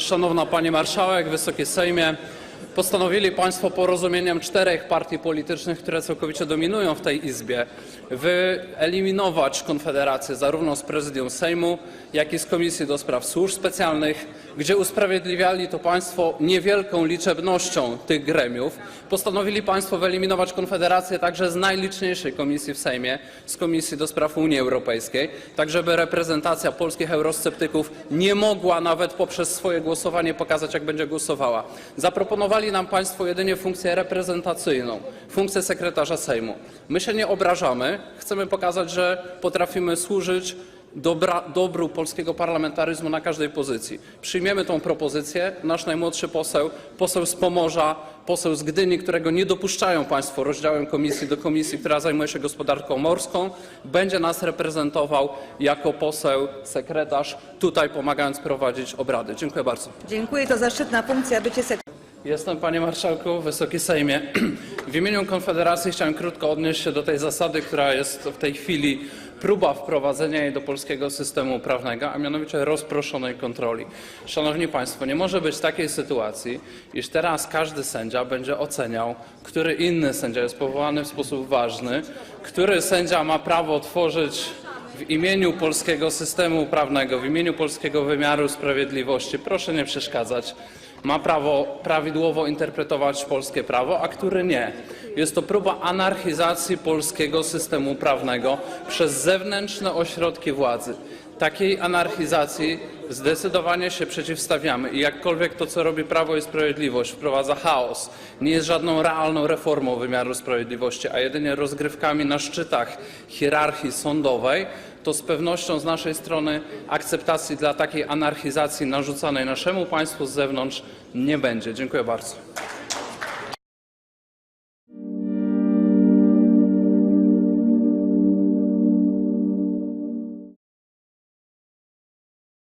Szanowna Pani Marszałek, Wysoki Sejmie, postanowili Państwo porozumieniem czterech partii politycznych, które całkowicie dominują w tej Izbie, wyeliminować Konfederację zarówno z prezydium Sejmu, jak i z Komisji do Spraw Służb Specjalnych, gdzie usprawiedliwiali to Państwo niewielką liczebnością tych gremiów. Postanowili Państwo wyeliminować Konfederację także z najliczniejszej komisji w Sejmie, z Komisji do Spraw Unii Europejskiej, tak żeby reprezentacja polskich eurosceptyków nie mogła nawet poprzez swoje głosowanie pokazać, jak będzie głosowała. Zaproponowali nam Państwo jedynie funkcję reprezentacyjną, funkcję sekretarza Sejmu. My się nie obrażamy, chcemy pokazać, że potrafimy służyć dobra, dobru polskiego parlamentaryzmu na każdej pozycji. Przyjmiemy tą propozycję. Nasz najmłodszy poseł, poseł z Pomorza, poseł z Gdyni, którego nie dopuszczają Państwo rozdziałem komisji do komisji, która zajmuje się gospodarką morską, będzie nas reprezentował jako poseł, sekretarz, tutaj pomagając prowadzić obrady. Dziękuję bardzo. Dziękuję, to zaszczytna funkcja bycie sekretarzem. Jestem, panie marszałku, wysoki Sejmie. W imieniu Konfederacji chciałem krótko odnieść się do tej zasady, która jest w tej chwili próba wprowadzenia jej do polskiego systemu prawnego, a mianowicie rozproszonej kontroli. Szanowni Państwo, nie może być takiej sytuacji, iż teraz każdy sędzia będzie oceniał, który inny sędzia jest powołany w sposób ważny, który sędzia ma prawo tworzyć w imieniu polskiego systemu prawnego, w imieniu polskiego wymiaru sprawiedliwości, proszę nie przeszkadzać, ma prawo prawidłowo interpretować polskie prawo, a który nie. Jest to próba anarchizacji polskiego systemu prawnego przez zewnętrzne ośrodki władzy. Takiej anarchizacji zdecydowanie się przeciwstawiamy i jakkolwiek to, co robi Prawo i Sprawiedliwość, wprowadza chaos, nie jest żadną realną reformą wymiaru sprawiedliwości, a jedynie rozgrywkami na szczytach hierarchii sądowej, to z pewnością z naszej strony akceptacji dla takiej anarchizacji narzucanej naszemu państwu z zewnątrz nie będzie. Dziękuję bardzo.